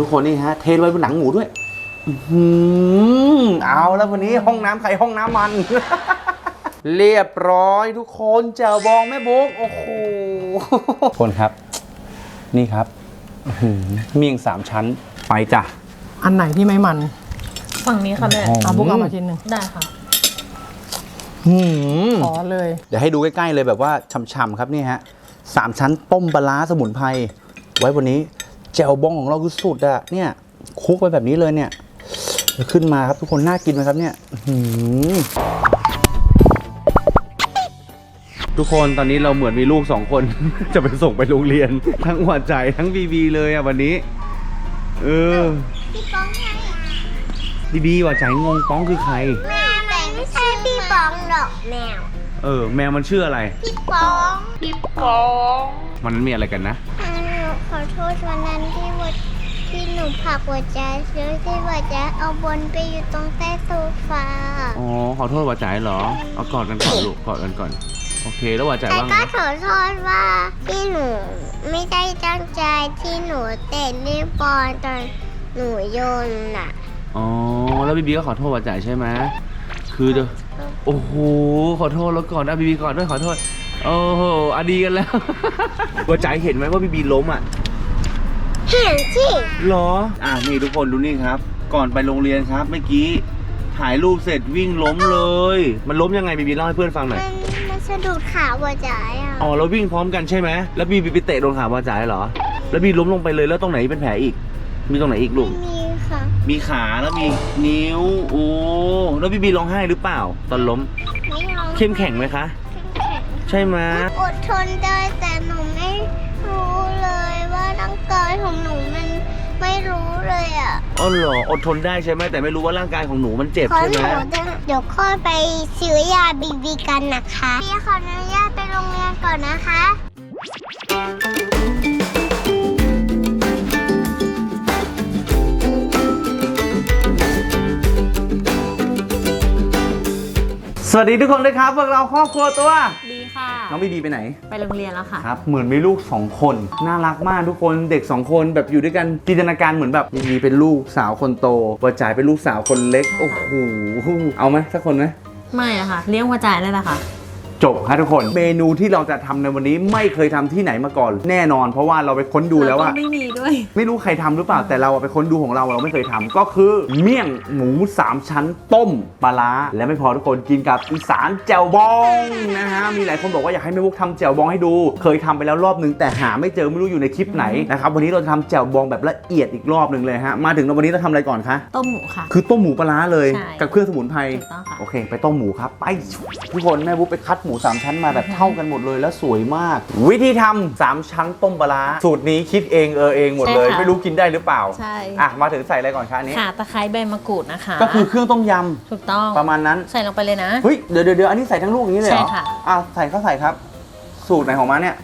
ทุกคนนี่ฮะ เทไว้บนหนังหมูด้วยอื้อหือเอาแล้ววันนี้ห้องน้ำใครห้องน้ำมัน เรียบร้อยทุกคนเจ้าบองแม่บุ๊กโอ้โหคนครับ นี่ครับอื้อหือเมี่ยงสามชั้นไปจ้ะ อันไหนที่ไม่มันฝั่งนี้ค่ะแม่อ๋อเอาบุกเอามาชิ้นหนึ่งได้ค่ะหืมขอเลย เดี๋ยวให้ดูใกล้ๆเลยแบบว่าฉ่ำๆครับนี่ฮะสามชั้นต้มปลาร้าสมุนไพรไว้วันนี้ แจ่วบองของเราคือสุดอะเนี่ยคลุกไปแบบนี้เลยเนี่ยเดี๋ยวขึ้นมาครับทุกคนน่ากินไหมครับเนี่ยอื้อหือทุกคนตอนนี้เราเหมือนมีลูกสองคน จะไปส่งไปโรงเรียน ทั้งหัวใจทั้งบีบีเลยอะวันนี้ เออพี่ป้องไงบีบีหัวใจงงป้องคือใคร แม่แต่ไม่ใช่พี่ป้องหรอกแมว เออ แมวมันชื่ออะไร พี่ป้อง พี่ป้อง มันมีอะไรกันนะหนู ขอโทษวันนั้นที่วัดที่หนูผลักหัวใจแล้วที่หัวใจเอาบนไปอยู่ตรงใต้โซฟาอ๋อขอโทษว่าจ่ายเหรอ เอากอดกันก่อนลูกกอดกันก่อน โอเค แล้วว่าจ่ายแต่ว่าไงก็ขอโทษว่าที่หนูไม่ได้ตั้งใจที่หนูเตะรีบบอลตอนหนูโยนน่ะอ๋อแล้วบีบีก็ขอโทษว่าจ่ายใช่ไหมคือเดี๋ยวโอ้โหขอโทษแล้วก่อนอะบีบีก่อนด้วยขอโทษ โอ้โหอะดีกันแล้วว่าจ่ายเห็นไหมว่าบีบีล้มอะ เห็นสิเหรอ อะนี่ทุกคนดูนี่ครับ ก่อนไปโรงเรียนครับ เมื่อกี้ถ่ายรูปเสร็จวิ่งล้มเลย มันล้มยังไงบีบีเล่าให้เพื่อนฟังหน่อย มันมันสะดุดขาหัวใจอะอ๋อแล้ววิ่งพร้อมกันใช่ไหม แล้วบีบีไปเตะโดนขาว่าจ่ายเหรอ แล้วบีล้มลงไปเลยแล้วตรงไหนเป็นแผลอีก มีตรงไหนอีกลูกไม่มีค่ะมีขาแล้วมีนิ้ว โอ้ แล้วบีบีร้องไห้หรือเปล่า ตอนล้ม ไม่ยอมเข้มแข็งไหมคะเข้มแข็งใช่ไหมอดทนได้แต่หนูไม่รู้เลยว่าร่างกายของหนูมันไม่รู้เลยอะอ๋อเหรออดทนได้ใช่ไหมแต่ไม่รู้ว่าร่างกายของหนูมันเจ็บเพราะใช่หไหมนูจะเดี๋ยวค่อยไปซื้อยาบีบีกันนะคะพี่ขออนุญาตไปโรงเรียนก่อนนะคะ สวัสดีทุกคนด้วยครับพวกเราครอบครัวตัวดีค่ะ น้องบีบีไปไหน ไปโรงเรียนแล้วค่ะ ครับ เหมือนมีลูก 2 คน น่ารักมากทุกคนเด็ก 2 คนแบบอยู่ด้วยกันจินตนาการเหมือนแบบบีบีเป็นลูกสาวคนโตวาจ่ายเป็นลูกสาวคนเล็ก โอ้โห เอาไหมสักคนไหมไม่อะค่ะ เลี้ยงหัวใจายเลยแหละค่ะ จบครับทุกคน เมนูที่เราจะทำในวันนี้ไม่เคยทำที่ไหนมาก่อน แน่นอน เพราะว่าเราไปค้นดูแล้วว่าก็ไม่มีด้วย ไม่รู้ใครทำหรือเปล่าแต่เราอะไปค้นดูของเราเราไม่เคยทำก็คือเมี่ยงหมูสามชั้นต้มปลาร้าและไม่พอทุกคนกินกับอีสานแจ่วบองนะฮะมีหลายคนบอกว่าอยากให้แม่บุ๊กทำแจ่วบองให้ดู เคยทำไปแล้วรอบนึงแต่หาไม่เจอไม่รู้อยู่ในคลิปไหนนะครับวันนี้เราจะทำแจ่วบองแบบละเอียดอีกรอบหนึ่งเลยฮะมาถึงวันนี้เราทำอะไรก่อนคะต้มหมูค่ะ คือต้มหมูปลาร้าเลยใช่กับเครื่องสมุนไพรถูกต้องค่ะ โอเค ไปต้มหมูครับไปทุกคนแม่บุ๊กไปคัดหมูสามชั้นมาแบบเท่ากันหมดเลยแล้วสวยมาก วิธีทำสามชั้นต้มปลาร้าสูตรนี้คิดเองเออเองหมดเลย ใช่ค่ะไม่รู้กินได้หรือเปล่าใช่ อะมาถึงใส่อะไรก่อนคะอันนี้ข่าตะไคร้ใบมะกรูดนะคะก็คือเครื่องต้มยถูกต้องำประมาณนั้น ใส่ลงไปเลยนะ เฮ้ยเดี๋ยวเดี๋ยวเดี๋ยวอันนี้ใส่ทั้งลูกอย่างนี้เลยเหรอใช่ค่ะ อะใส่ก็ใส่ครับ สูตรไหนของมันเนี่ย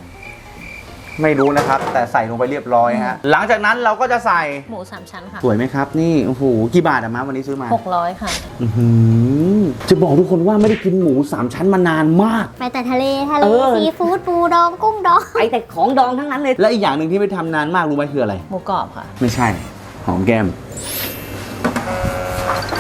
ไม่รู้นะครับ แต่ใส่ลงไปเรียบร้อยฮะหลังจากนั้นเราก็จะใส่หมูสามชั้นค่ะสวยไหมครับ นี่โอ้โหกี่บาทอะมาวันนี้ซื้อมา600 ค่ะอื้อหือจะบอกทุกคนว่าไม่ได้กินหมูสามชั้นมานานมาก ไปแต่ทะเลทะเลเออ ซีฟู้ดปูดองกุ้งดองไอแต่ของดองทั้งนั้นเลย และอีกอย่างหนึ่งที่ไม่ทำนานมากรู้ไหมคืออะไร หมูกรอบค่ะ ไม่ใช่ หอมแก้ม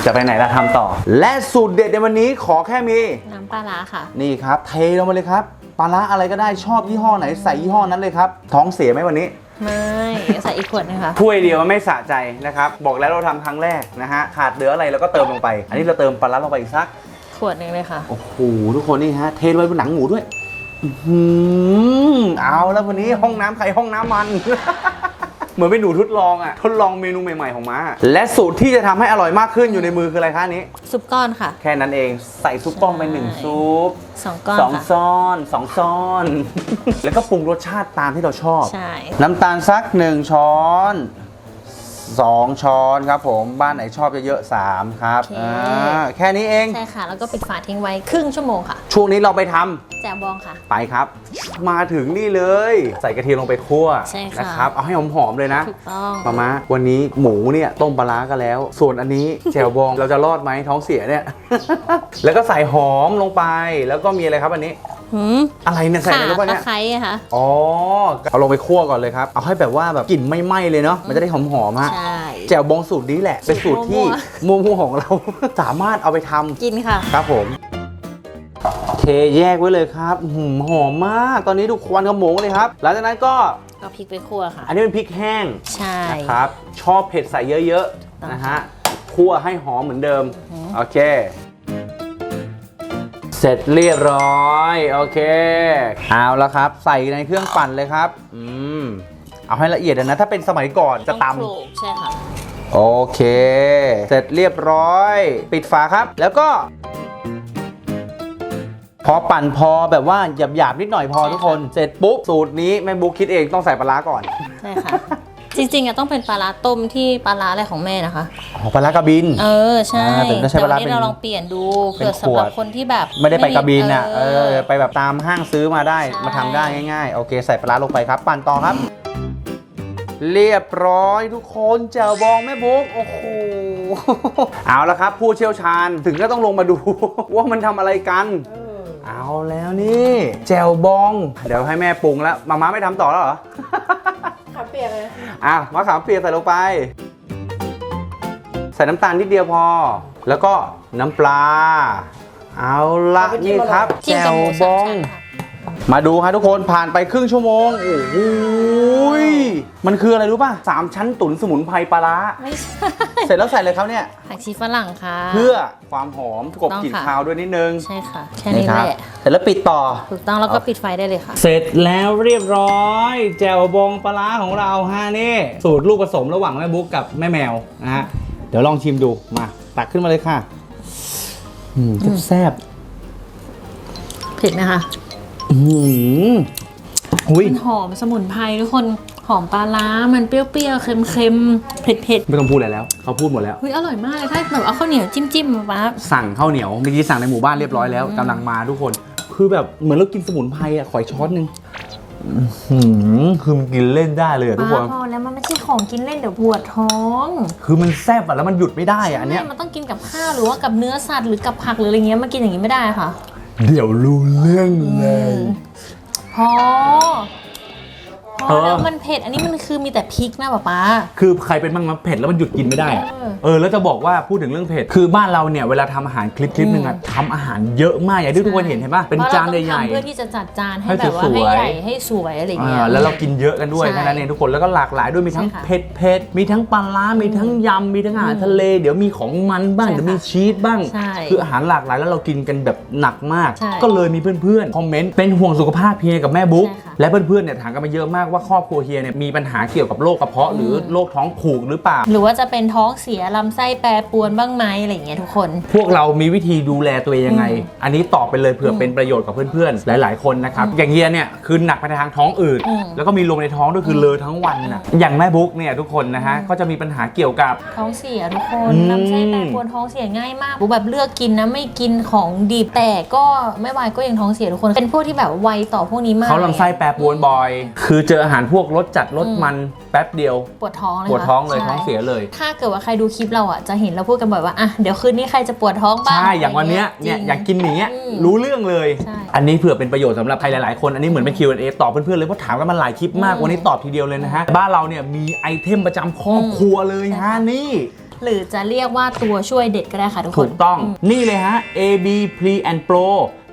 จะไปไหนล่ะทำต่อ และสูตรเด็ดในวันนี้ขอแค่มี น้ำปลาร้าค่ะ นี่ครับ เทลงมาเลยครับ ปลาร้าอะไรก็ได้ชอบยี่ห้อไหนใส่ยี่ห้อนั้นเลยครับ ท้องเสียไหมวันนี้ ไม่ใส่อีกขวดนึงค่ะถ้วยเดียวมันไม่สะใจนะครับ บอกแล้วเราทำครั้งแรกนะฮะ ขาดเหลืออะไรเราก็เติมลงไป อันนี้เราเติมปลาร้าลงไปอีกสัก ขวดนึงเลยค่ะ โอ้โหทุกคนนี่ฮะ เทไว้บนหนังหมูด้วย อื้อหือเอาแล้ววันนี้ห้องน้ำใครห้องน้ำมัน เหมือนเป็นหนูทดลองอะทดลองเมนูใหม่ๆของม้า และสูตรที่จะทำให้อร่อยมากขึ้นอยู่ในมือคืออะไรคะอันนี้ ซุปก้อนค่ะ แค่นั้นเองใส่ซุปก้อนไปหนึ่งใช่ซุปสองก้อนสองค่ะ ซ้อนสองซ้อน แล้วก็ปรุงรสชาติตามที่เราชอบ ใช่ น้ำตาลสักหนึ่งช้อน สองช้อนครับผมบ้านไหนชอบเยอะๆสามครับอ่าแค่นี้เอง ใช่ค่ะ แล้วก็ปิดฝาทิ้งไว้ครึ่งชั่วโมงค่ะ ช่วงนี้เราไปทำแจ่วบองค่ะ ไปครับ มาถึงนี่เลย ใส่กระเทียมลงไปคั่วใช่ค่ะ นะครับเอาให้หอมๆเลยนะถูกต้องมามาวันนี้หมูเนี่ยต้มปลาร้ากันแล้ว ส่วนอันนี้ แจ่วบองเราจะรอดไหมท้องเสียเนี่ย แล้วก็ใส่หอมลงไปแล้วก็มีอะไรครับอันนี้ หืมอะไรเนี่ยใส่อะไรรู้ป่ะตะเนี่ยไคร้อะค่ะ อ๋อ เอาลงไปคั่วก่อนเลยครับ เอาให้แบบว่าแบบกลิ่นไม่ไหม้เลยเนาะ มันจะได้หอมๆฮะใช่ แจ่วบองสูตรนี้แหละ เป็นสูตรที่มั่วๆของเรา สามารถเอาไปทำกินค่ะ ครับผม เทแยกไว้เลยครับอื้อหือหอมมาก ตอนนี้ดูควันขโมงเลยครับ หลังจากนั้นก็ เอาพริกไปคั่วค่ะ อันนี้เป็นพริกแห้ง ใช่ นะครับชอบเผ็ดใส่เยอะ ๆ นะฮะคั่วให้หอมเหมือนเดิม โอเค เสร็จเรียบร้อย โอเค เอาแล้วครับ ใส่ในเครื่องปั่นเลยครับ อืม เอาให้ละเอียดนะ ถ้าเป็นสมัยก่อนจะต้องตำโขลกใช่ค่ะ โอเค เสร็จเรียบร้อย ปิดฝาครับ แล้วก็ พอปั่นพอแบบว่าหยาบๆนิดหน่อยพอใช่ค่ะ ทุกคน เสร็จปุ๊บ สูตรนี้แม่บุ๊กคิดเองต้องใส่ปลาร้าก่อน ใช่ค่ะ จริงๆอะต้องเป็นปลาร้าต้มที่ปลาร้าอะไรของแม่นะคะ อ๋อปลาร้ากระบิน เออใช่อ่าแต่ถ้าใช้แต่ปลาร้าวันนี้เป็นเราลองเปลี่ยนดูเป็นเผื่อสำหรับขวด คนที่แบบไม่ได้ไปกระบินอะ เอเอออไปแบบตามห้างซื้อมาได้ใช่มาทำได้ง่ายๆ โอเค ใส่ปลาร้าลงไปครับ ปั่นต่อครับ เรียบร้อยทุกคนแจ่วบองแม่บุ๊กโอ้โห เอาละครับ ผู้เชี่ยวชาญถึงก็ต้องลงมาดู ว่ามันทำอะไรกัน เอาแล้วนี่ แจ่วบอง เดี๋ยวให้แม่ปรุงแล้วมาม่าไม่ทำต่อแล้วเหรอขับ เปียกเลยอะมะขามเปียกใส่ลงไป ใส่น้ำตาลนิดเดียวพอ แล้วก็น้ำปลา เอาละนี่ครับจิ้มแจ่กับวหมูบสามองชั้นค่ะ มาดูฮะทุกคนผ่านไปครึ่งชั่วโมง โอ้โหยมันคืออะไรรู้ป่ะสามชั้นตุ๋นสมุนไพรปลาร้าไม่ใช่เสร็จแล้วใส่เลยครับเนี่ย ผักชีฝรั่งค่ะ เพื่อความหอมกลบต้องกลิ่นค่ะคาวด้วยนิดนึงใช่ค่ะ แค่นี้คแหรับละเสร็จแล้วปิดต่อ ถูกต้องแล้วก็ปิดไฟได้เลยค่ะ เสร็จแล้วเรียบร้อย แจ่วบองปลาร้าของเราฮะนี่ สูตรลูกผสมระหว่างแม่บุ๊กกับแม่แมวนะฮะเดี๋ยวลองชิมดูมาตักขึ้นมาเลยค่ะอืมแซ่บเผ็ดไหมคะๆ อืมอุ้ยมันหอมสมุนไพรทุกคนหอมปลาร้ามันเปรี้ยวๆ เค็มๆ เผ็ดไม่ต้องพูดอะไรแล้ว เขาพูดหมดแล้วๆเฮ้ยอร่อยมากเลยถ้าแบบเอาข้าวเหนียวจิ้มๆมาป๊าสั่งข้าวเหนียวเมื่อกี้สั่งในหมู่บ้านเรียบร้อยแล้วกำลังมาทุกคน คือแบบเหมือนเรากินสมุนไพรอะขอยช้อนหนึ่งอื้อหือคือมันกินเล่นได้เลยอะทุกคน พอแล้วมันไม่ใช่ของกินเล่นเดี๋ยวปวดท้องคือมันแซ่บอะแล้วมันหยุดไม่ได้อะอันเนี้ย ใช่มันต้องกินกับข้าวหรือว่ากับเนื้อสัตว์หรือกับผักหรืออะไรเงี้ยมากินอย่างนี้ไม่ได้ค่ะ เดี๋ยวรู้เรื่องเลย พอ พเอออแล้วมันเผ็ด อันนี้มันคือมีแต่พริกนะป๊าป๊า คือใครเป็นบ้างมั้ยเผ็ดแล้วมันหยุดกินไม่ได้อะเออเออแล้วจะบอกว่าพูดถึงเรื่องเผ็ดคือบ้านเราเนี่ยเวลาทำอาหารคลิปคลิปหนึ่งอะทำอาหารเยอะมากอย่างที่ทุกคนเห็นเห็นป่ะเป็นจานใหญ่เพระเรต้องทำเพื่อที่จะจัดจานให้ให้แบบว่าสวยๆให้ใหญ่ให้สวยอะไรๆเงี้ย อ่าแล้วเรากินเยอะกันด้วยใช่แค่นั้นเองทุกคนแล้วก็หลากหลายด้วยมีทั้งใช่ค่ะเผ็ดเผ็ดมีทั้งปลาร้ามีทั้งยำมีทั้งอาหารทะเล เดี๋ยวมีของมันบ้างใช่ค่ะเดี๋ยวมีชีสบ้าง ใช่คืออาหารหลากหลายแล้วเรากินกันแบบหนักมาก ใช่ก็เลยมีเพื่อนๆคอมเมนต์เป็นห่วงสุขภาพเฮียกับแม่บุ๊กใช่ค่ะ และเพื่อนๆเนี่ยถามกันมาเยอะมากว่าครอบครัวเฮียเนี่ยมีปัญหาเกี่ยวกับโรคกระเพาะ หรือโรคท้องผูกหรือเปล่า หรือว่าจะเป็นท้องเสียลำไส้แปรปรวนบ้างไหมอะไรเงี้ยทุกคน พวกเรามีวิธีดูแลตัวเองยังไงอืมอันนี้ตอบไปเลยเผื่อเป็นประโยชน์กับเพื่อนๆ หลาย ๆ คนนะครับ อย่างเฮียเนี่ยคือหนักไปทางท้องอืดอืม แล้วก็มีลมในท้องด้วยคือเลอทั้งวันน่ะอย่างแม่บุ๊กเนี่ยทุกคนนะฮะก็จะมีปัญหาเกี่ยวกับ ท้องเสียทุกคนอืม ลำไส้แปรปรวนท้องเสียง่ายมากแบบเลือกกินนะไม่กินของดิบแต่ก็ไม่ไหวก็ยังท้องเสียทุกคน เป็นพวกที่แบบไวต่อพวกนี้มากเขาลำไส้แปรปรวนบ่อย คือเจออาหารพวกรสจัดรสอืมมันแป๊บเดียว ปวดท้องเลยปวดท้องเลยค่ะท้องเสียเลย ถ้าเกิดว่าใครดูคลิปเราอะจะเห็นเราพูดกันบ่อยว่าอะเดี๋ยวคืนนี้ใครจะปวดท้องบ้างใช่อย่างวันเนี้ยจริเนี่ยงอยากกินอย่างเงี้ยอืมรู้เรื่องเลยใช่อันนี้เผื่อเป็นประโยชน์สำหรับใครหลายๆ คนอันนี้เหมือนเป็น Q&A ตอบเพื่อนๆเลยเพราะถามกันมาหลายคลิปมากอืมวันนี้ตอบทีเดียวเลยนะฮะบ้านเราเนี่ยมีไอเทมประจำครอบครัวเลยใช่ฮะค่ะนี่หรือจะเรียกว่าตัวช่วยเด็ดก็ได้ค่ะทุกคน ถูกต้อง นี่เลยฮะ AB Pre and Pro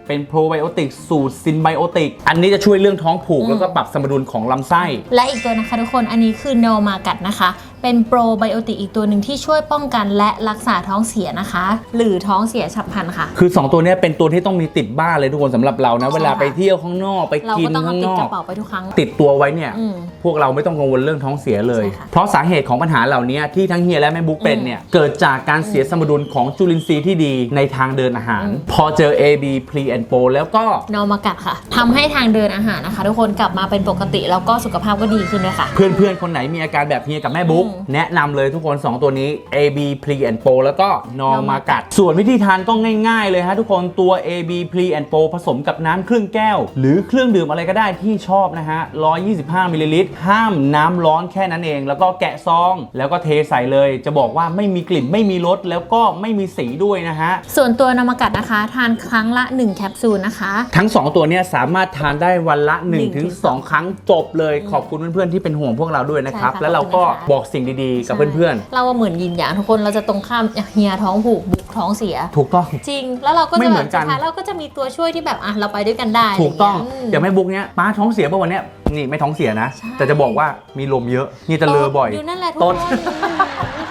เป็นโปรไบโอติกสูตรซินไบโอติก อันนี้จะช่วยเรื่องท้องผูกอืมแล้วก็ปรับสมดุลของลำไส้ และอีกตัวนะคะทุกคน อันนี้คือ n o m a g a t นะคะ เป็นโปรไบโอติกอีกตัวหนึ่งที่ช่วยป้องกันและรักษาท้องเสียนะคะ หรือท้องเสียฉับพลันค่ะ คือ 2 ตัวเนี้ยเป็นตัวที่ต้องมีติดบ้านเลยทุกคนสำหรับเรานะใช่เวลาค่ะไปเที่ยวข้างนอกไปเรากินก็ต้องเอาข้างตินดอกระเป๋าไปทุกครั้ง ติดตัวไว้เนี่ย อืมพวกเราไม่ต้องกังวลเรื่องท้องเสียเลย ใช่ค่ะเพราะสาเหตุของปัญหาเหล่านี้ที่ทั้งเฮียและแม่บุ๊กเป็นเนี่ย เกิดจากการเสียสมดุลของจุลินทรีย์ที่ดีในทางเดินอาหารพอเจอ AB Pre and Pro แล้วก็ นอมากัดค่ะทำให้ทางเดินอาหารนะคะ ทุกคนกลับมาเป็นปกติแล้วก็สุขภาพก็ดีขึ้นด้วยค่ะ เพื่อนๆ คนไหนมีอาการแบบเฮียกับแม่บุ๊ก อืมแนะนำเลยทุกคน 2 ตัวนี้ AB Pre and Pro แล้วก็ Normagat ส่วนวิธีทานก็ง่าย ๆ เลยฮะทุกคนตัว AB Pre and Pro ผสมกับน้ำครึ่งแก้ว หรือเครื่องดื่มอะไรก็ได้ที่ชอบนะฮะ 125มิลลิลิตรห้ามน้ำร้อนแค่นั้นเอง แล้วก็แกะซอง แล้วก็เทใส่เลย จะบอกว่าไม่มีกลิ่นไม่มีรสแล้วก็ไม่มีสีด้วยนะฮะ ส่วนตัวนามากัดนะคะ ทานครั้งละ 1 แคปซูลนะคะ ทั้ง 2 ตัวเนี้ยสามารถทานได้วันละหนึ่ง1-2ถึงถึงสองครั้งจบเลยขอบคุณเพื่อนๆที่เป็นห่วงพวกเราด้วยนะครับ ใช่ค่ะแล้วเราก็ขอบคุณนะคะ บอกสิ่งดีๆ กับเพื่อนเราว่าเหมือนยินอย่างทุกคนเราจะตรงข้ามเฮียท้องผูกบุกท้องเสียๆถูกต้องจริง แล้วเราก็ไม่จะเหแบมือบนกันสุดท้ายเราก็จะมีตัวช่วยที่แบบอะเราไปด้วยกันได้ ถูกต้องะไรอเงี้ย่างแม่บุ๊กเนี้ยป้าท้องเสียป่ะวันเนี้ยนี่ไม่ท้องเสียนะ ใช่ แต่จะบอกว่ามีลมเยอะ นี่จะเลอบ่อย อยู่นั่นแหละทุกต้คนน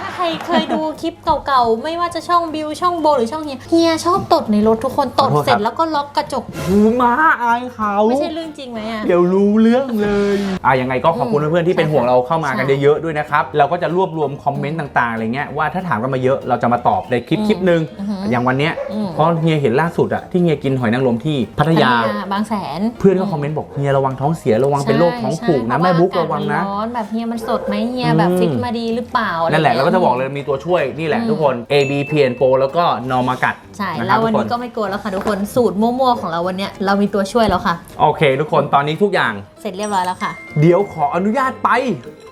ถ้าใครเคยดูคลิปเก่าๆ ไม่ว่าจะช่องบิวช่องโบหรือช่องเฮียเฮียชอบตดในรถทุกคนตดขอโทษครับ เสร็จแล้วก็ล็อกกระจก หูม้าอายเขาไม่ใช่เรื่องจริงไหมอะ เดี๋ยวรู้เรื่องเลยอะยังไงก็ขอบคุณเพื่อนๆที่เป็นห่วงเราเข้ามากันใช่เยอะๆด้วยนะครับ เราก็จะรวบรวมคอมเมนต์ต่างๆอะไรเงี้ยว่าถ้าถามกันมาเยอะเราจะมาตอบในคลิปอืมคลิปหนึ่งอือฮึอย่างวันเนี้ยอืม เพราะเฮียเห็นล่าสุดอะที่เฮียกินหอยนางรมที่พัทยา บางแสน เพื่อนก็คอมเมนต์บอกเฮียระวังท้องเสียระวังเป็นโรคท้องผูกนะใช่แม่บุ๊กเพาระวังนะอากาศมัร้อนแบบเฮียมันสดไหมเฮียแบบอืมฟิตมาดีหรือเปล่าอไรนั่นแหละงี้เรายก็จะบอกเลยมีตัวช่วยนี่แหละอืมทุกคน AB p n Pro แล้วก็ Normagat ใช่นะคแล้รับววันทุกนี้คก็ไม่กลัวแล้วค่ะทุกคนสูตรมั่วๆของเราวันเนี้ยเรามีตัวช่วยแล้วค่ะ โอเค ทุกคนตอนนี้ทุกอย่าง เสร็จเรียบร้อยแล้วค่ะ เดี๋ยวขออนุญาตไป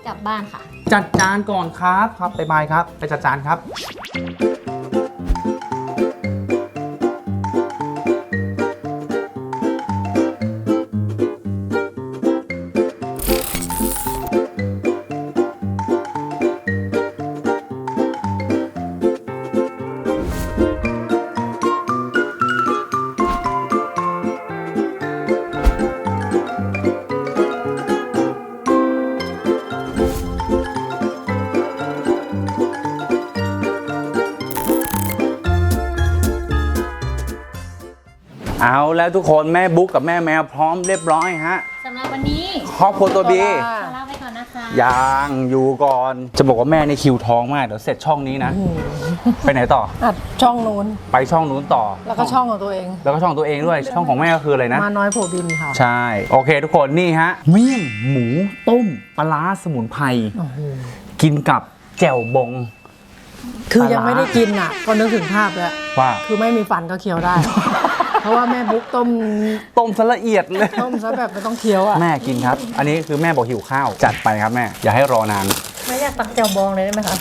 กลับบ้านค่ะ จัดจานก่อนครับครับบ๊ายบายครับ ไปจัดจานครับ เอาแล้วทุกคนแม่บุ๊กกับแม่แมวพร้อมเรียบร้อยฮะสำหรับวันนี้ครอบครัวตัวบีขอลาไปก่อนนะคะยังอยู่ก่อน จะบอกว่าแม่ในคิวท้องมากเดี๋ยวเสร็จช่องนี้นะ ไปไหนต่ออัดช่องนู้นไปช่องนู้นต่อ แล้วก็ช่องของตัวเอง แล้วก็ช่องตัวเองด้วยช่องของแม่ก็คืออะไรนะ มาน้อยโผบินค่ะ ใช่ โอเคทุกคนนี่ฮะเมี่ยงหมูต้มปลาร้าสมุนไพรโอ้โหกินกับแจ่วบอง คือยังไม่ได้กินอะก็นึกถึงภาพแล้วว่า คือไม่มีฟันก็เคี้ยวได้ เพราะว่าแม่บุ๊กต้มต้มซะละเอียดเลย ต้มซะแบบไม่ต้องเคี้ยวอะแม่กินครับ อันนี้คือแม่บอกหิวข้าว จัดไปครับแม่ อย่าให้รอนานไม่อยากตักแจ่วบองเลยได้ไหมคะ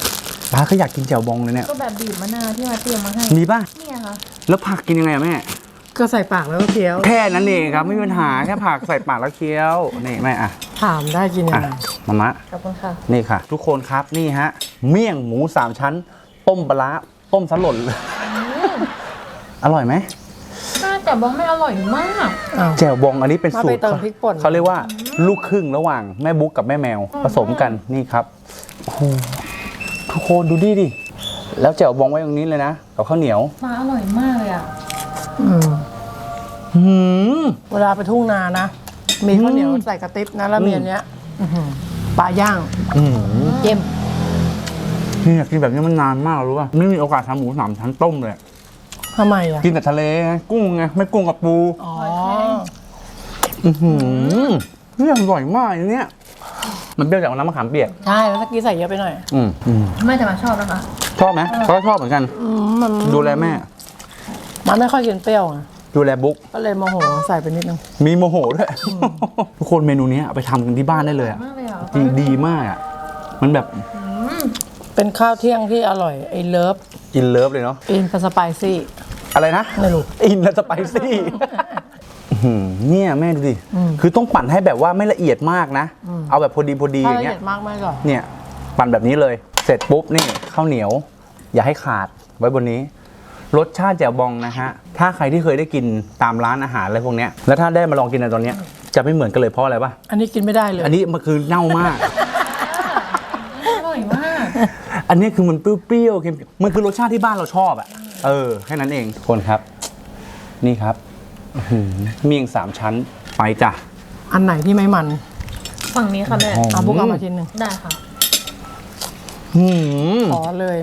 ป้าก็อยากกินแจ่วบองเลยเนี่ย ก็แบบบีบมะนาวที่มาเตรียมมาให้ มีป่ะเนี่ยค่ะ แล้วผักกินยังไงอะแม่ ก็ใส่ปากแล้วก็เคี้ยว แค่นั้นเองครับไม่มีปัญหาแค่ผักใส่ปากแล้วเคี้ยว นี่แม่อะถามได้กินยัอะงไงมามะ ขอบคุณค่ะ นี่ค่ะ ทุกคนครับนี่ฮะ เมี่ยงหมูสามชั้น ต้มปลาร้าต้มสลดเลยอร่อยไหมถ้าแจ่วบองไม่อร่อยมาก อ้าว แจ่วบองอันนี้เป็นมาสูไปตรเติมพริกป่น เขาเรียกว่าลูกครึ่งระหว่างแม่บุ๊กกับแม่แมว ผสมกันนี่ครับโอ้โหทุกคนดูดิดิแล้วแจ่วบองไว้ตรงนี้เลยนะกับข้าวเหนียว มาอร่อยมากเลยอะ อืม หืมเวลาไปทุ่งนานะ มีข้าวเหนียวอืมใส่กระติบนะแล้วมีอันเนี้ยอื้อหือปลาย่างอืมเยี่ยมนี่อยากกินแบบนี้มันนานมากรู้ป่ะไม่มีโอกาสทำหมูสามชั้นต้มเลยทำไมอะกินแต่ทะเลไงกุ้งไงไม่กุ้งกับปูอ๋ออือหือนี่อร่อยมากอันเนี้ยมันเปรี้ยวจากน้ำมะขามเปียกใช่แล้วตะกี้ใส่เยอะไปหน่อยอืมอืมไม่แต่มาชอบนะคะชอบไหมเขาก็ชอบเหมือนกัน อืมมันดูแลแม่ มันไม่ค่อยกินเปรี้ยวไง ดูแลบุ๊กก็เลยโมโหใส่ไปนิดนึงมีโมโหด้วย ทุกคนเมนูนี้เอาไปทำกันที่บ้านได้เลยอะมากเลยอะดีดีมากอะมันแบบเป็นข้าวเที่ยงที่อร่อยไอ้เลิฟอินเลิฟเลยเนาะอินสไปซี่อะไรนะไม่รู้อินและสไปซี่อื้อหือเนี่ยแม่ดูดิอืมคือต้องปั่นให้แบบว่าไม่ละเอียดมากนะอืมเอาแบบพอดีพอดีอถ้าย่าละงเงี้เอียยดมากไม่ก่อนเนี่ย ปั่นแบบนี้เลย เสร็จปุ๊บนี่ข้าวเหนียว อย่าให้ขาดไว้บนนี้ รสชาติแจ่วบองนะฮะ ถ้าใครที่เคยได้กินตามร้านอาหารอะไรพวกเนี้ย แล้วถ้าได้มาลองกินในตอนเนี้ยจะไม่เหมือนกันเลยเพราะอะไรปะอันนี้กินไม่ได้เลยอันนี้มันคือเน่ามาก อร่อยมาก อันนี้คือมันเปรี้ยวๆเค็มๆมันคือรสชาติที่บ้านเราชอบอะเออแค่นั้นเองทุกคนครับ นี่ครับอื้อหือเมี่ยงสามชั้นไปจ้ะ อันไหนที่ไม่มันฝั่งนี้ค่ะแม่ เอาบุกเอามาชิ้นหนึ่งได้ค่ะหืมขอเลย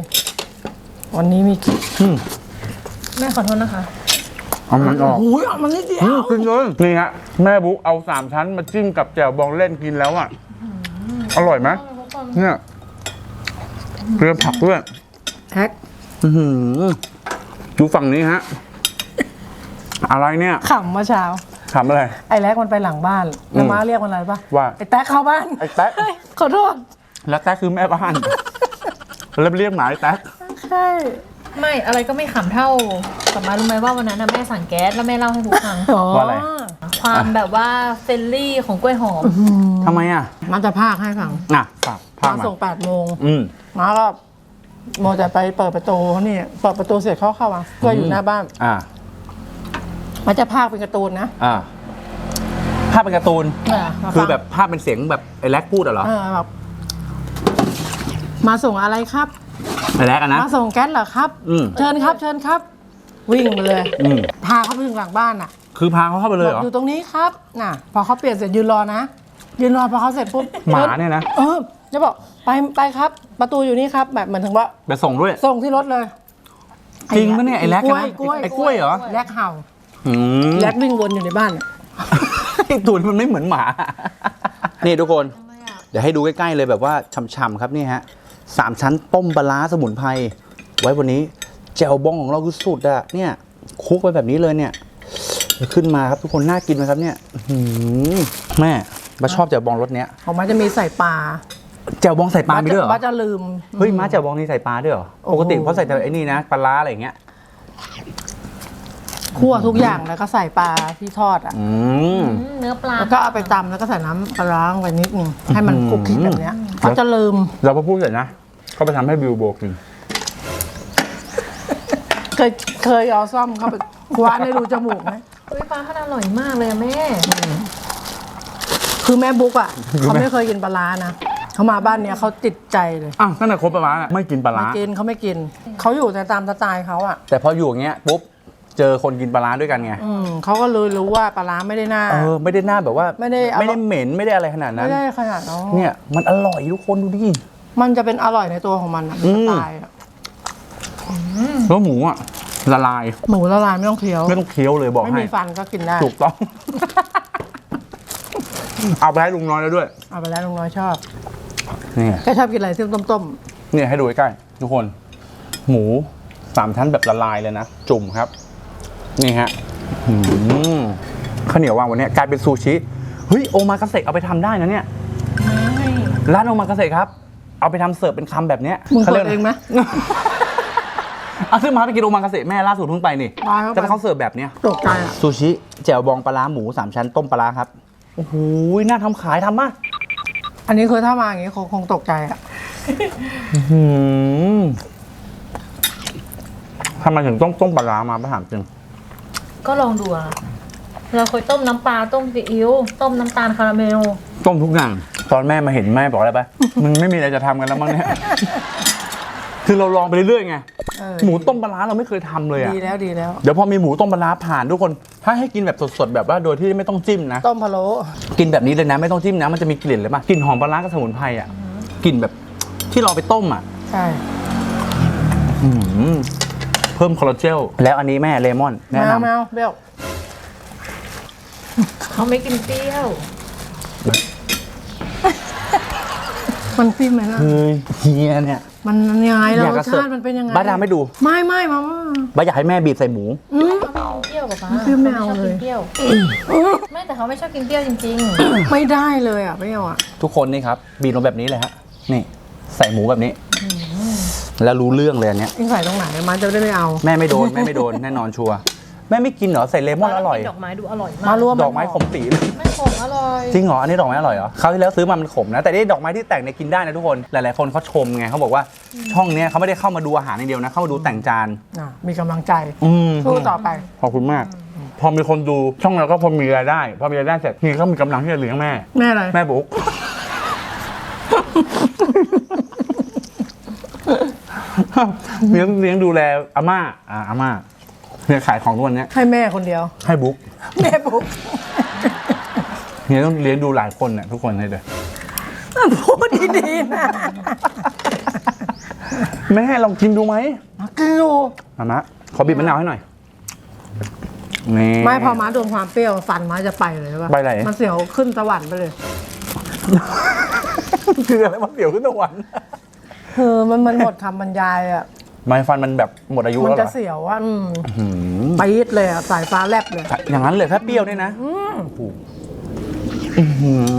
วันนี้มีอืม แม่ขอโทษนะคะเอามันออกโอ้ยเอามันนิดเดียวอืมกินเลยนี่ฮะแม่บุ๊กเอาสามชั้นมาจิ้มกับแจ่วบองเล่นกินแล้วอะอร่อยไหมเนี่ยเกลือผักด้วยแท็กอื้อหือดูฝั่งนี้ฮะ อะไรเนี่ยขำเมื่อเช้าทำอะไร ไอ้แรกมันไปหลังบ้านแล้วม้าเรียกมันอะไรปะว่าไอ้แท็กเข้าบ้านไอ้แต๊ก เฮ้ยขอโทษ แล้วแต๊กคือแม่บ้าน แล้วเรียกหมาไอ้แต๊ก ใช่ ไม่อะไรก็ไม่ขำเท่ากับมารู้ไหมว่าวันนั้นน่ะแม่สั่งแก๊สแล้วแม่เล่าให้บุ๊กฟังอ๋อว่าอะไร ความแบบว่าเฟรนลี่ของกล้วยหอม ทำไมอะมันจะพากให้ฟังอะฝากพามามาส่งแปดโมงอืมม้าก็โมวแต่ไปเปิดประตูเขานี่เปิดประตูเสร็จเขาเข้ามาก็อยู่หน้าบ้านอ่า มันจะพากเป็นการ์ตูนนะอ่า ภาพเป็นการ์ตูนเออมาฟังคือแบบภาพเป็นเสียงแบบไอ้แล็กพูดอะเหรอ เออแบบมาส่งอะไรครับ ไอ้แล็กอะนะ มาส่งแก๊สเหรอครับ อืม เชิญครับเชิญครับ วิ่งไปเลย อืมพาเขาไปถึงหลังบ้านอะคือพาเขาเข้าไปเลยเหรบออกอยู่ตรงนี้ครับน่ะ พอเขาเปลี่ยนเสร็จยืนรอนะ ยืนรอพอเขาเสร็จปุ๊บหมาเนี่ยนะ เออจะบอกไปไปครับ ประตูอยู่นี่ครับ แบบเหมือนถึงว่า ไปส่งด้วย ส่งที่รถเลยจริงปะเนี่ยไอ้แล็กกล้อะวยนะกล้วยไอ้กล้วยเหรอแลกเห่าอืมแลกวิ่งวนอยู่ในบ้านอะไอ้ตัวนี้มันไม่เหมือนหมา นี่ทุกคน เดี๋ยวให้ดูใกล้ ๆ เลยแบบว่าช่ำๆครับนี่ฮะ สามชั้นต้มปลาร้าสมุนไพรไว้วันนี้แจ่วบองของเราคือสุดอะเนี่ยคลุกไปแบบนี้เลยเนี่ยเดี๋ยวขึ้นมาครับทุกคนน่ากินไหมครับเนี่ยอื้อหือแม่มาชอบแจ่วบองรสเนี้ยของมันจะมีใส่ปลาแจ่วบองใส่ปลามีด้วยเหรอบ้าจะลืมเฮ้ยม้าแจ่วบองนี่ใส่ปลาด้วยเหรอโอ้โหปกติเพราะใส่แต่ไอ้นี่นะปลาร้าอะไรอย่างเงี้ย คั่วทุกอย่างแล้วก็ใส่ปลาที่ทอดอะอืมเนื้อปลาแล้วก็เอาไปตำแล้วก็ใส่น้ำปลาร้าลงไปนิดนึงให้มันอืมคลุกคลิกแบบเนี้ยเขาจะลืมเราพอพูดเสร็จนะเขาไปทำให้บิวโบกิน เคยเคยเอาซ่อมเข้าไปคว้านในรูจมูกไหมกล้วยปลาพันอร่อยมากเลยอะแม่ คือแม่บุ๊กอะเขาไม่เคยกินปลาร้านะเขามาบ้านเนี้ยเขาติดใจเลยอ้าวตั้งแต่คบปลาร้าอะไม่กินปลาไม่ร้ากินเขาไม่กินเขาอยู่แต่ตามสไตล์เขาอะ แต่พออยู่อย่างเงี้ยปุ๊บ เจอคนกินปลาร้าด้วยกันไงอืมเขาก็เลยรู้ว่าปลาร้าไม่ได้น่าเออไม่ได้หน้าแบบว่าไม่ได้เอาไม่ได้เหม็นไม่ได้อะไรขนาดนั้ไม่น ได้ขนาดนั้น เนี่ยมันอร่อยทุกคนดูดิ มันจะเป็นอร่อยในตัวของมันอะอืเป็นมสไตล์อะแล้วหมูอะละลายหมูละลายไม่ต้องเคี้ยว ไม่ต้องเคี้ยวเลยบอกไม่ให้ มีฟันก็กินได้ ถูกต้อง เอาไปให้ลุงน้อยแล้วด้วย เอาไปแล้วลุงน้อยชอบนี่แกชอบกินอะไรที่ต้มเนี่ยให้ดูใกล้ๆทุกคน หมูสามชั้นแบบละลายเลยนะ จุ่มครับ นี่ฮะอืมข้าวเหนียววางวันนี้กลายเป็นซูชิเฮ้ยโอมากาเสะเอาไปทำได้นะเนี่ยร้านโอมากาเสะครับ เอาไปทำเสิร์ฟเป็นคำแบบเนี้ยๆมึงขาเปิรียดกเองไหมเอาซึ่งมาไปกินโอมากาเสะแม่ล่าสุดเพิ่งไปนี่มาเข้าไปแต่เขาเสิร์ฟแบบเนี้ย ตกใจอะซูชิแจ่วบองปลาร้าหมูสามชั้นต้มปลาร้าครับ โอ้โหน่าทำขายทำมากอันนี้คือถ้ามาอย่างนี้คงคงตกใจอะหืมทำไมถึงต้องต้มปลาร้ามาประถามจริง ก็ลองดูอะเราเคยต้มน้ำปลาต้มซีอิ๊วต้มน้ำตาลคาราเมล ต้มทุกอย่าง ตอนแม่มาเห็นแม่บอกอะไรปะ มึงไม่มีอะไรจะทำกันแล้วมั้งเนี่ย คือเราลองไปเรื่อยๆไง เออหมูต้มปลาร้าเราไม่เคยทำเลยอะดีแล้วดีแล้ว เดี๋ยวพอมีหมูต้มปลาร้าผ่านทุกคน ถ้าให้กินแบบสดๆแบบว่าโดยที่ไม่ต้องจิ้มนะ ต้มพะโล้กินแบบนี้เลยนะไม่ต้องจิ้มนะมันจะมีกลิ่นเลยป่ะกลิ่นหอมปลาร้ากับสมุนไพรอะกลิ่นแบบที่เราเอาไปต้มอะ ใช่ อืม เพิ่มคอลลาเจนแล้วอันนี้แม่เลมอนแมแนะวนแมวเบลเขาไม่กินเปรี้ยว มันฟิมไหมล่ะำเฮ้ยเฮียเนี่ย มันยังไงแล้วอยากรจะสเสิร์ฟชาติมันเป็นยังไงบ้าดาไม่ดูไม่ไม่มาม่าบ้าอยากให้แม่บีบใส่หมูอืมเขาไม่กินเปรี้ยวกับป้าคือไม่เอาขชอบเลยกินเปรี้ยวไม่แต่เขาไม่ชอบกินเปรี้ยวจริงไม่ได้เลยอะไม่เอาอะทุกคนนี่ครับบีบลงแบบนี้เลยฮะนี่ ใส่หมูแบบนี้ แล้วรู้เรื่องเลยอันเนี้ยทิ้งใส่ตรงไหนมันจะได้ไม่เอา แม่ไม่โดนแม่ไม่โดนแน่นอนชัวร์แม่ไม่กินเหรอใส่เลๆมอนอร่อย ดอกไม้ดูอร่อยมามาร่วมดอกไม้ขมปีเลย ไม่ขมอร่อย จริงเหรอ อันนี้ดอกไม้อร่อยเหรอคราวที่แล้วซื้อมามันขมนะ แต่นี่ดอกไม้ที่แต่งเนี่ยกินได้นะทุกคน หลายๆ คนเขาชมไงเขาบอกว่าช่องเนี้ยเขาไม่ได้เข้ามาดูอาหารอย่างเดียวนะ เข้ามาดูแต่งจาน อะมีกำลังใจอืมสู้ต่อไป ขอบคุณมาก พอมีคนดูช่องเราก็พอมีรายได้ พอมีรายได้เสร็จนี่ก็มีกำลังที่จะเลี้ยงแม่ แม่อะไร แม่บุ๊ก เลี้ยงเลี้ยงดูแลอาม่าอ่าอาม่าเนี่ยขายของทุกวันเนี้ยให้แม่คนเดียว ให้บุ๊กแม่บุ๊กเนี่ยต้องเลี้ยงดูหลายคนเนี่ยทุกคนให้เลยพูดดีๆนะแม่ลองกินดูไหมกินอยู่มามะขอบีบมะนาวให้หน่อยนี่ไม่พอม้าโดนความเปรี้ยวฟันม้าจะไปเลยใช่ปะไปไหนมันเสียวขึ้นสวรรค์ไปเลย คืออะไรมาเปรียวขึ้นตะวันคื อมันมันหมดคำบรรยายอะ ไม้ฟันมันแบบหมดอายุมันแล้วเหรจะอเสียวอะอืมหืมปี๊ดเลยอะ สายฟ้าแลบเลย อย่างนั้นเลยแค่เปรี้ยวเนี่ยนะโอ้โหอื้อหือ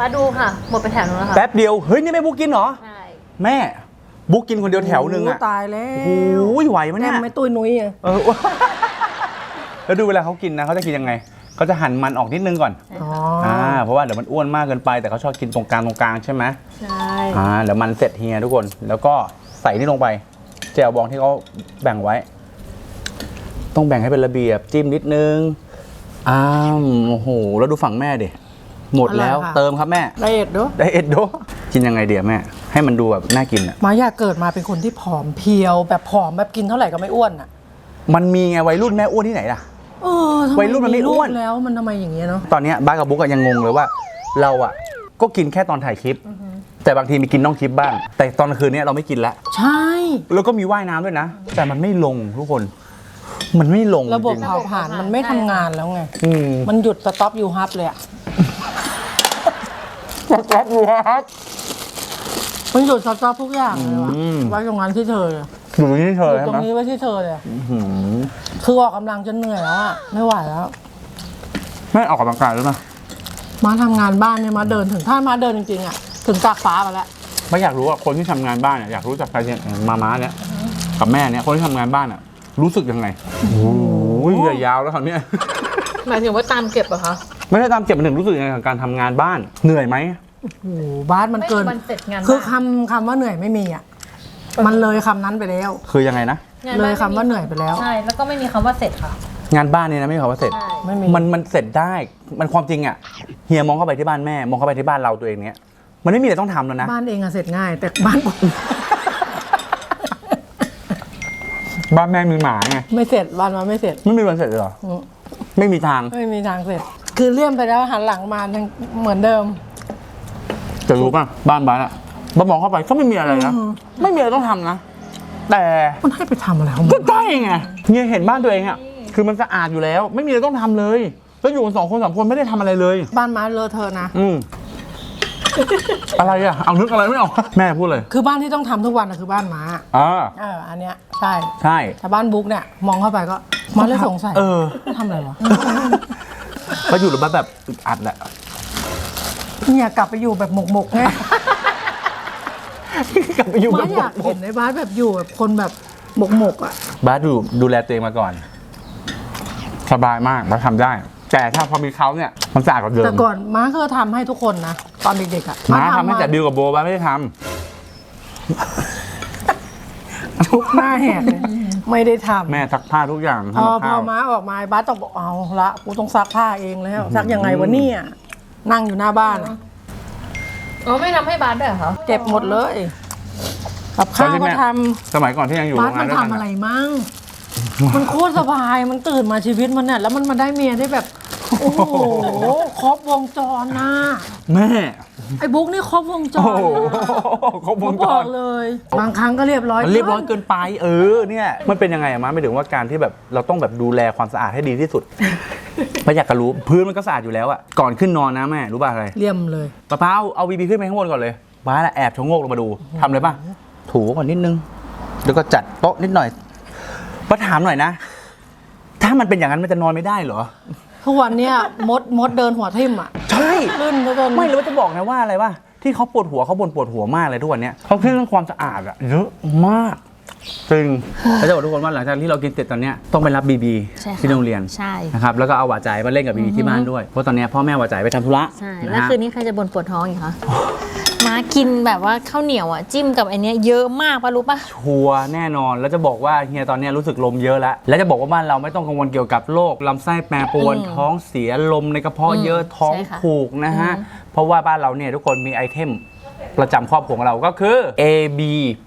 มาดูค่ะ หมดไปแถวนึงแล้วค่ะแป๊บเดียว เฮ้ย นี่แม่บุ๊กกินเหรอ ใช่ แม่บุ๊กกินคนเดียวแถวหนึ่งอะโตายแล้โอ้วโหไหวไหมแม่เนี่ยไม่ตุ้ยนุ้ยอะ เออ แล้วดูเวลาเขากินนะเขาจะกินยังไง เขาจะหั่นมันออกนิดนึงก่อนอ๋ออ่าเพราะว่าเดี๋ยวมันอ้วนมากเกินไปแต่เขาชอบกินตรงกลางตรงกลางใช่ไหมใช่อ่าเดี๋ยวมันเสร็จเฮียทุกคน แล้วก็ใส่นี่ลงไปแจวบองที่เขาแบ่งไว้ ต้องแบ่งให้เป็นระเบียบจิ้มนิดนึงอ้ามโอ้โหแล้วดูฝั่งแม่ดิหมดแล้วเติมครับแม่ละเอียดด้วยไดเอ็ดโดกินยังไงเดี๋ยวแม่ ให้มันดูแบบน่ากินอะมาอยากเกิดมาเป็นคนที่ผอมเพรียว แบบผอมแบบกินเท่าไหร่ก็ไม่อ้วนอะ มันมีไงวัยรุ่นแม่อ้วนที่ไหนล่ะ เออทำไมวัยรุ่นมันไม่อ้วน ลูกแล้วมันทำไมอย่างเงี้ยเนาะตอนเนี้ยบ้าสกับบุ๊กอะยังงงเลยว่า เราอะก็กินแค่ตอนถ่ายคลิป แต่บางทีมีกินนอกคลิปบ้าง แต่ตอนกลางคืนเนี้ยเราไม่กินแล้วใช่ แล้วก็มีว่ายน้ำด้วยนะ แต่มันไม่ลงทุกคน มันไม่ลงระบบจงเผาผลาญมันไม่ทำงานแล้วไง ๆอืมมันหยุดสต็อปยูฮับเลยอะรับอยู่ครับมันหยุดสต็อปทุกอย่างเลยว่ะอืม ไว้ตรงนั้นที่เธอเลยอยู่ตรงนี้เธหอยุดใช่ตรไหมงนี้ไว้ที่เธอเลยอื้อหือ คือออกกำลังจนเหนื่อยแล้วอะไม่ไหวแล้ว แม่ออกกำลังกายด้วยนะมาทำงานบ้านเนี่ยมาเดินถึงถ้ามาเดินจริงๆอะถึงตากฟ้ามาแล้ว ไม่อยากรู้ว่าคนที่ทำงานบ้านเนี่ยอยากรู้จักใครเนี่ยมาม้าเนี่ยกับแม่เนี่ยคนที่ทำงานบ้านอะรู้สึกยังไงโอ้ยอย่ายาวแล้วคราวเนี้ย หมายถึงว่าตามเก็บอะคะไม่ได้ตามเก็บมันถึงรู้สึกยังไงกับการทำงานบ้านเหนื่อยไหมโอ้โหบ้านมันเกินมันเสร็จงาน คือคำคำว่าเหนื่อยไม่มีอะมันเลยคำนั้นไปแล้ว คือยังไงนะ เลยคำว่าเหนื่อยไปแล้ว ใช่ แล้วก็ไม่มีคำว่าเสร็จค่ะ งานบ้านเนี่ยนะไม่มีคำว่าเสร็จ ใช่ ไม่มี มันมันเสร็จได้ มันความจริงอะ เฮียมองเข้าไปที่บ้านแม่ มองเข้าไปที่บ้านเราตัวเองเนี้ย มันไม่มีอะไรต้องทำแล้วนะ บ้านเองอะเสร็จง่าย แต่บ้านผม บ้านแม่มีหมาไง ไม่เสร็จบ้านมาไม่เสร็จ ไม่มีวันเสร็จเลยเหรอ อืม ไม่มีทาง ไม่มีทางเสร็จ คือเลื่อนไปแล้วหันหลังมายังเหมือนเดิม จะรู้ป่ะ บ้านบ้านอะบ้านมองเข้าไปก็ไม่มีอะไรนะอืมไม่มีอะไรต้องทำนะ แต่มันให้ไปทำอะไรของมัก็น ได้ไงเฮียเห็นบ้านตัวเองอะคือมันสะอาดอยู่แล้ว ไม่มีอะไรต้องทำเลยแล้วอยู่กันสองคนสามคนไม่ได้ทำอะไรเลย บ้านมาเลอะเทอะนะ อืม อะไรอะเอานึกอะไรไม่ออก แม่พูดเลยคือบ้านที่ต้องทำทุกวันอะคือบ้านม้า อ่าเออ อันเนี้ยใช่ ใช่ แต่บ้านบุ๊กเนี่ย มองเข้าไปก็มาเลยสงสัยเออทำอะไรวะก็อยู่แบบแบบอึดอัดแหละ เนี่ยกลับไปอยู่แบบหมกหมกๆไง กลับไปอยู่แบมาบอยากเห็นในบ้านแบบอยู่แบบคนแบบหมกหมกๆอะ บ้านดูดูแลตัวเองมาก่อน สบายมากบ้านทำได้ แต่ถ้าพอมีเขาเนี่ยมันสะอาดกว่าเดิมแต่ก่อนม้าเคยทำให้ทุกคนนะตอนเด็กๆอะม้าทำให้แต่ดิวกับโบบ้านไม่ได้ททุกหน้าแหกเลยไม่ได้ทำำแม่ซักผ้าทุกอย่างพอทำกับพอข้าวม้าออกมาไอ้บ้าสต้องบอกเอาละกูต้องซักผ้าเองแล้วซักยังไงวะเนี่ยนั่งอยู่หน้าบ้านอะ อ๋อไม่ทำให้บาสด้วยเหรอคะเจ็บหมดเลยกับข้าวก็ทสมัยก่อนที่ยังอยู่ำโรบ้านงงามันนด้วยกันทำอะไรอะมั่ง มันโคตรสบายมันตื่นมาชีวิตมันเนี่ยแล้วมันมาได้เมียได้แบบ โอ้โห ครบวงจรนะแม่ ไอ้บุ๊กนี่ครบวงจโอ้รโหเขาบผอมกบอกเลย บางครั้งก็เรียบร้อยมันเรียบร้อยเกินไป เออเนี่ยมันเป็นยังไงอะมาไม่ถึงว่าการที่แบบเราต้องแบบดูแลความสะอาดให้ดีที่สุดไม่อยากจะรู้พื้นมันก็สะอาดอยู่แล้วอะก่อนขึ้นนอนนะแม่รู้ป่ะอะไรเลี่ยมเลยปะเป้าเอาบีบีขึ้นไปข้างบนก่อนเลยบ้านอะแอบชะโงกลงมาดูทำเลยป่ะถูก่อนนิดนึง แล้วก็จัดโต๊ะนิดหน่อยมาถามหน่อยนะ ถ้ามันเป็นอย่างนั้นมันจะนอนไม่ได้เหรอ ทุกวันเนี้ยมดมดเดินหัวทิ่มอะใช่ลื่นเหลือเกินไม่รู้ว่าจะบอกนะว่าอะไรว่าที่เขาปวดหัวเขาบ่นปวดหัวมากเลยทุกวันเนี้ยเขาเครียดเรื่องความสะอาดอะเยอะมากจริงแล้วจะบอกทุกคนว่าหลังจากที่เรากินเสร็จตอนเนี้ยต้องไปรับบีบีใช่ค่ะที่โรงเรียนใช่ นะครับแล้วก็เอาหวาใจมาเล่นกับบีบีที่บ้านด้วยเพราะตอนเนี้ยพ่อแม่หวาใจไปทำธุระใช่นะแล้วฮะ คืนนี้ใครจะบ่นปวดท้องอีกคะมา กินแบบว่าข้าวเหนียวอะจิ้มกับไอเนี้ยเยอะมากปะรู้ปะชัวร์แน่นอนแล้วจะบอกว่าเฮียตอนเนี้ยรู้สึกลมเยอะแล้ว และจะบอกว่าบ้านเราไม่ต้องกังวลเกี่ยวกับโรคลำไส้แปรปรวนอืมท้องเสียลมในกระเพาะอืมเยอะท้องใช่ค่ะผูกนะฮะอืมเพราะว่าบ้านเราเนี่ยทุกคนมีไอเทม ประจำครอบครัวของเราก็คือ AB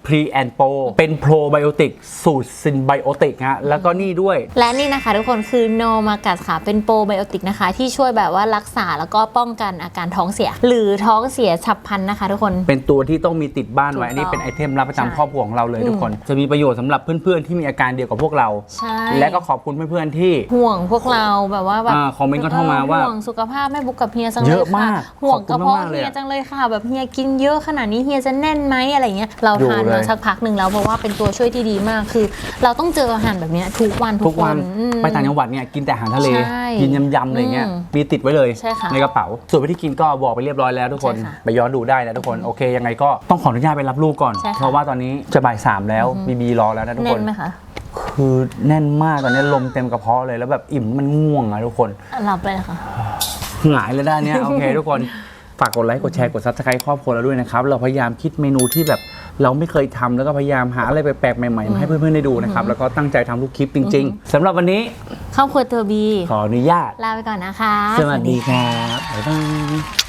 Pre and Pro เป็นโปรไบโอติกสูตรซินไบโอติกฮะแล้วก็นี่ด้วย และนี่นะคะทุกคนคือโนมากัสค่ะ เป็นโปรไบโอติกนะคะ ที่ช่วยแบบว่ารักษาแล้วก็ป้องกันอาการท้องเสีย หรือท้องเสียฉับพลันนะคะทุกคน เป็นตัวที่ต้องมีติดบ้านไว้ถูกต้องอันนี้เป็นไอเทมรับประจำใช่ครอบครัวของเราเลยอืมทุกคน จะมีประโยชน์สำหรับเพื่อนๆ ที่มีอาการเดียวกับพวกเรา ใช่ และก็ขอบคุณเพื่อนๆที่ห่วงพวกเราแบบว่าแบบอ่าคอมเมนต์ก็เข้ามาว่าห่วงสุขภาพแม่บุ๊กกับเฮียจังเลยเยอะค่ะมากห่วงขอบคุณกระเพาะมากๆเลยเฮียอะจังเลยค่ะแบบเฮียกินเยอะขนาดนี้เฮียจะแน่นไหมอะไรเงี้ยเราอยู่ทานเลมายสักพักหนึ่งแล้วเพราะว่าเป็นตัวช่วยที่ดีมากคือ เราต้องเจออาหารแบบเนี้ยทุกวันทุกวันอืมไปต่างจังหวัดเนี่ยกินแต่อาหารทะเลใช่กินยำๆอะไรเงี้ยอืมมีติดไว้เลยใช่ค่ะในกระเป๋า ส่วนวิธีกินก็บอกไปเรียบร้อยแล้วทุกคนใช่ค่ะไปย้อนดูได้นะทุกคนโอเคยังไงก็ต้องขออนุญาตไปรับลูกก่อนใช่ค่ะเพราะว่าตอนนี้จะบ่ายสามแล้วบีบีรอแล้วนะทุกแน่คนนไหมคะคือแน่นมากตอนนี้ลมเต็มกระเพาะเลยแล้วแบบอิ่มมันง่วงอะทุกคนหลับไปเลยค่ะหงายเลยด้านเนี้ยโอเคทุกคน ฝากกดไลค์กดแชร์กดซับสไครต์ครอบครัวเราด้วยนะครับ เราพยายามคิดเมนูที่แบบเราไม่เคยทำแล้วก็พยายามหาอะไรแปลกๆใหม่ๆมาให้เพื่อนๆได้ดูนะครับ แล้วก็ตั้งใจทำทุกคลิปจริง ๆสำหรับวันนี้ครอบครัวตัวบี ขออนุญาต ลาไปก่อนนะคะ สวัสดีครับบ๊ายบาย